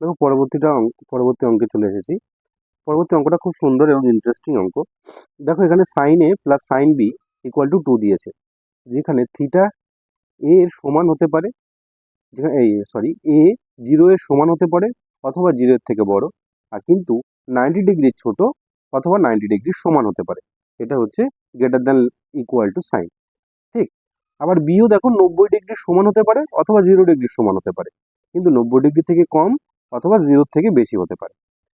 দেখো পরবর্তীটা অঙ্ক পরবর্তী অঙ্কে চলে এসেছি। পরবর্তী অঙ্কটা খুব সুন্দর এবং ইন্টারেস্টিং অঙ্ক। দেখো এখানে sine A plus sine B equal to two দিয়েছে। যেখানে থিটা এ এর সমান হতে পারে, যেখানে এই সরি এ জিরো এর সমান হতে পারে অথবা জিরো এর থেকে বড়, আর কিন্তু নাইনটি ডিগ্রির ছোট অথবা নাইনটি ডিগ্রির সমান হতে পারে। এটা হচ্ছে greater than equal to sign ঠিক? আবার বিও দেখো নব্বই ডিগ্রির সমান হতে পারে অথবা জিরো ডিগ্রির সমান হতে পারে। কিন্তু নব্বই ডিগ্রি থেকে কম অথবা জিরোর থেকে বেশি হতে পারে।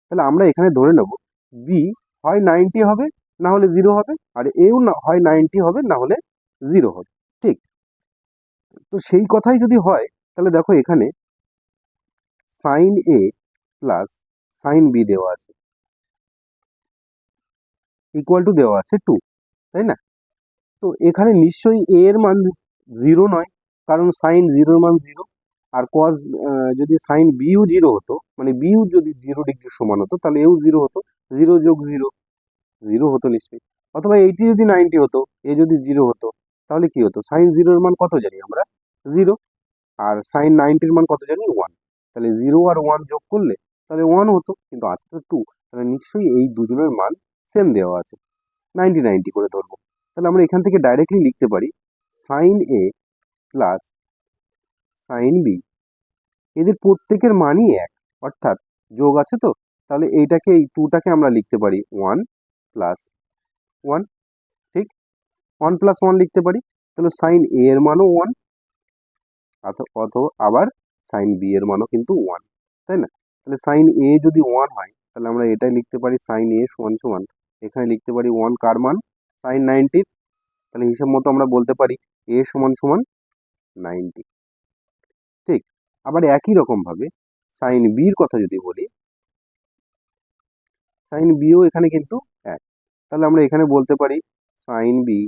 তাহলে আমরা এখানে ধরে নেব বি হয় নাইনটি হবে, না হলে জিরো হবে, আর এও না, হয় নাইনটি হবে, না হলে জিরো হবে, ঠিক? তো সেই কথাই যদি হয়, তাহলে দেখো এখানে sine A plus sine B দেওয়া আছে। ইকুয়াল টু দেওয়া আছে টু তাই না? তো এখানে নিশ্চয়ই এ এর মান জিরো নয়, কারণ সাইন জিরোর মান জিরো আর কজ যদি সাইন বিও জিরো হতো মানে বিও যদি জিরো ডিগ্রির সমান হতো, তাহলে এও জিরো হতো। জিরো যোগ জিরো জিরো হতো নিশ্চয়ই। অথবা এইটি যদি নাইনটি হতো এ যদি জিরো হতো, তাহলে কি হতো? সাইন জিরোর মান কত জানি আমরা? জিরো আর সাইন নাইনটির মান কত জানি? ওয়ান তাহলে জিরো আর ওয়ান যোগ করলে, তাহলে ওয়ান হতো, কিন্তু আছে তো টু তাহলে নিশ্চয়ই এই দুজনের মান সেম দেওয়া আছে। নাইনটি নাইনটি করে ধরবো। তাহলে আমরা এখান থেকে ডাইরেক্টলি লিখতে পারি sine A plus sine B এদের প্রত্যেকের মানই এক। অর্থাৎ যোগ আছে তো? তাহলে এইটাকে, এই টুটাকে আমরা লিখতে পারি ওয়ান প্লাস ওয়ান ঠিক? ওয়ান প্লাস ওয়ান লিখতে পারি। তাহলে সাইন এ এর মানও ওয়ান অথবা আবার সাইন বি এর মানও কিন্তু ওয়ান তাই না? তাহলে সাইন এ যদি ওয়ান হয়, তাহলে আমরা এটাই লিখতে পারি সাইন এ সমান সমান। এখানে লিখতে পারি ওয়ান কার মান? সাইন নাইনটির তাহলে হিসাব মতো আমরা বলতে পারি এ সমান সমান নাইনটি ঠিক? আবার একই রকমভাবে সাইন বির কথা যদি বলি সাইন বিও এখানে কিন্তু এক। তাহলে আমরা এখানে বলতে পারি sine B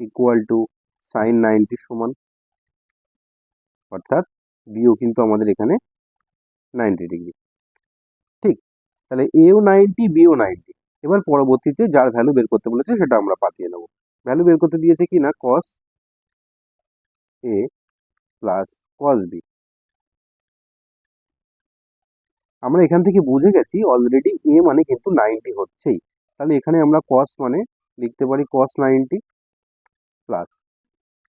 equal to sine ninety সমান, অর্থাৎ বিও কিন্তু আমাদের এখানে নাইনটি ডিগ্রি ঠিক, তাহলে এও নাইনটি বিও নাইনটি এবার পরবর্তীতে যার ভ্যালু বের করতে বলেছে সেটা আমরা পাঠিয়ে নেব। ভ্যালু বের করতে দিয়েছে কি না cos A plus cos B আমরা এখান থেকে বুঝে গেছি অলরেডি এ মানে কিন্তু নাইনটি হচ্ছেই। তাহলে এখানে আমরা কস মানে লিখতে পারি কস নাইনটি প্লাস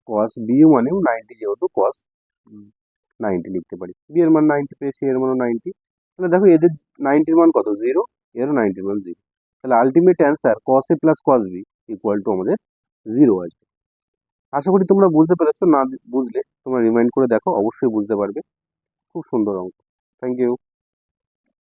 কস বিও মানেও নাইনটি যেহেতু কস নাইনটি লিখতে পারি। বি এর মান নাইনটি পেয়েছি এর মানও নাইনটি তাহলে দেখো এদের নাইনটির মান কত? জিরো এরও নাইনটির মান জিরো তাহলে ultimate answer cos A plus cos B equal to আমাদের জিরো আসবে। আশা করি তোমরা বুঝতে পেরেছ, না বুঝলে তোমরা রিমাইন্ড করে দেখো, অবশ্যই বুঝতে পারবে। খুব সুন্দর অঙ্ক। Thank you